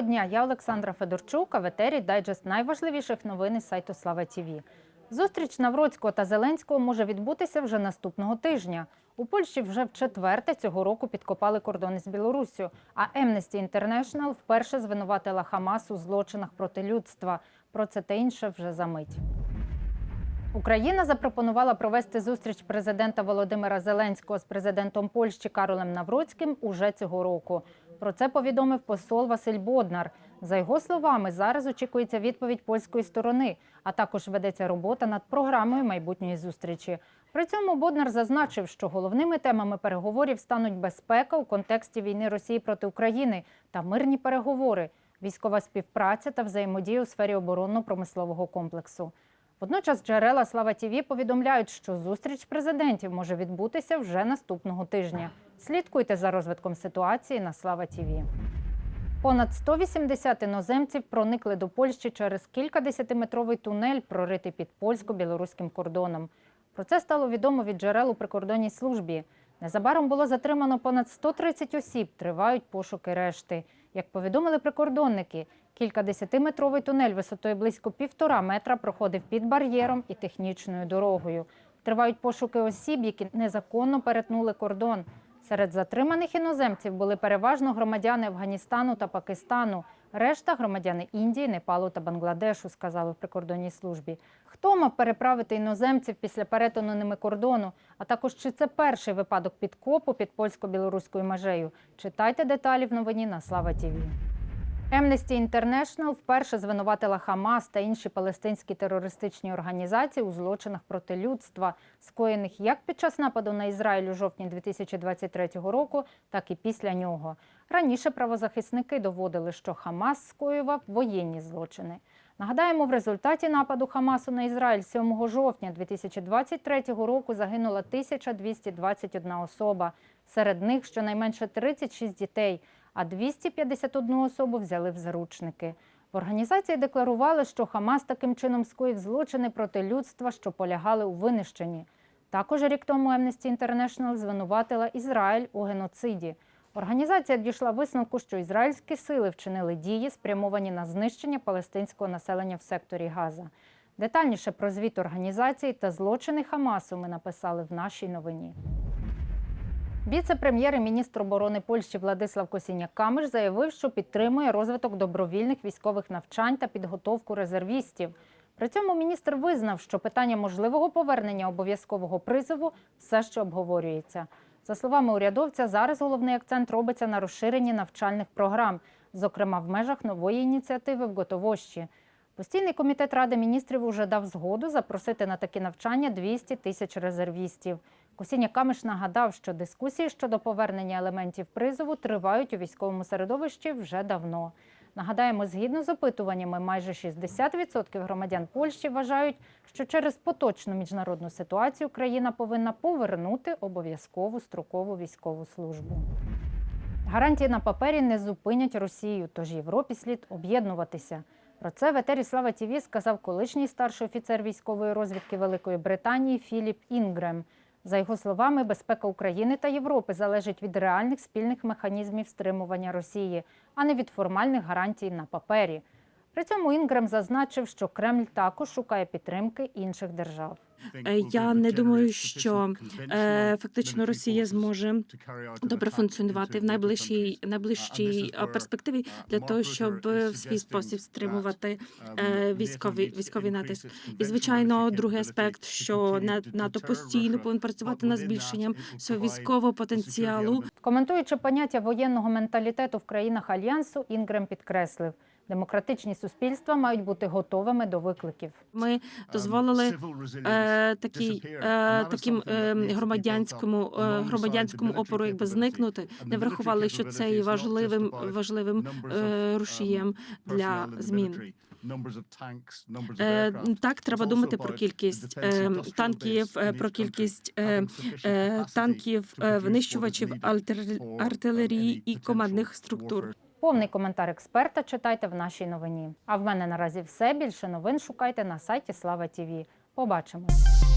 Доброго дня, я Олександра Федорчук, а в дайджест найважливіших новин із сайту Слава ТІВІ. Зустріч Навроцького та Зеленського може відбутися вже наступного тижня. У Польщі вже в четверте цього року підкопали кордони з Білоруссю, а Amnesty International вперше звинуватила Хамас у злочинах проти людства. Про це та інше вже за мить. Україна запропонувала провести зустріч президента Володимира Зеленського з президентом Польщі Каролем Навроцьким уже цього року. Про це повідомив посол Василь Боднар. За його словами, зараз очікується відповідь польської сторони, а також ведеться робота над програмою майбутньої зустрічі. При цьому Боднар зазначив, що головними темами переговорів стануть безпека у контексті війни Росії проти України та мирні переговори, військова співпраця та взаємодія у сфері оборонно-промислового комплексу. Водночас джерела Слава ТІВІ повідомляють, що зустріч президентів може відбутися вже наступного тижня. Слідкуйте за розвитком ситуації на Слава ТІВІ. Понад 180 іноземців проникли до Польщі через кількадесятиметровий тунель, проритий під польсько-білоруським кордоном. Про це стало відомо від джерел у прикордонній службі. Незабаром було затримано понад 130 осіб, тривають пошуки решти. Як повідомили прикордонники, кількадесятиметровий тунель висотою близько півтора метра проходив під бар'єром і технічною дорогою. Тривають пошуки осіб, які незаконно перетнули кордон. Серед затриманих іноземців були переважно громадяни Афганістану та Пакистану, решта громадяни Індії, Непалу та Бангладешу, сказали в прикордонній службі. Хто мав переправити іноземців після перетину ними кордону? А також чи це перший випадок підкопу під польсько-білоруською межею? Читайте деталі в новині на Слава ТІВІ. Amnesty International вперше звинуватила Хамас та інші палестинські терористичні організації у злочинах проти людства, скоєних як під час нападу на Ізраїль у жовтні 2023 року, так і після нього. Раніше правозахисники доводили, що Хамас скоював воєнні злочини. Нагадаємо, в результаті нападу Хамасу на Ізраїль 7 жовтня 2023 року загинула 1221 особа. Серед них щонайменше 36 дітей, а 251 особу взяли в заручники. В організації декларували, що Хамас таким чином скоїв злочини проти людства, що полягали у винищенні. Також рік тому Amnesty International звинуватила Ізраїль у геноциді. Організація дійшла висновку, що ізраїльські сили вчинили дії, спрямовані на знищення палестинського населення в секторі Газа. Детальніше про звіт організації та злочини Хамасу ми написали в нашій новині. Віце-прем'єр і міністр оборони Польщі Владислав Косіняк-Камиш заявив, що підтримує розвиток добровільних військових навчань та підготовку резервістів. При цьому міністр визнав, що питання можливого повернення обов'язкового призову все ще обговорюється. За словами урядовця, зараз головний акцент робиться на розширенні навчальних програм, зокрема в межах нової ініціативи в Готовощі. Постійний комітет Ради міністрів уже дав згоду запросити на такі навчання 200 тисяч резервістів. Косіня Камиш нагадав, що дискусії щодо повернення елементів призову тривають у військовому середовищі вже давно. Нагадаємо, згідно з опитуваннями, майже 60% громадян Польщі вважають, що через поточну міжнародну ситуацію країна повинна повернути обов'язкову строкову військову службу. Гарантії на папері не зупинять Росію, тож Європі слід об'єднуватися. Про це в Слава ТІВІ сказав колишній старший офіцер військової розвідки Великої Британії Філіп Інгрем. За його словами, безпека України та Європи залежить від реальних спільних механізмів стримування Росії, а не від формальних гарантій на папері. При цьому Інгрем зазначив, що Кремль також шукає підтримки інших держав. Е, Я не думаю, що е, фактично Росія зможе добре функціонувати в найближчій найближчій е, перспективі для того, щоб в свій спосіб стримувати військовий військовий натиск. І звичайно, другий аспект, що На- НАТО постійно повинен працювати над збільшенням свого військового потенціалу. Коментуючи поняття воєнного менталітету в країнах альянсу, Інгрем підкреслив, демократичні суспільства мають бути готовими до викликів. Ми дозволили е, такий, е, таким е, громадянському е, громадянському опору, якби зникнути, не врахували, що це є важливим важливим е, рушієм для змін. Е, Так, треба думати про кількість е, танків, е, про кількість е, е, танків, е, винищувачів, артилер- артилерії і командних структур. Повний коментар експерта читайте в нашій новині. А в мене наразі все. Більше новин шукайте на сайті Слава ТІВІ. Побачимось.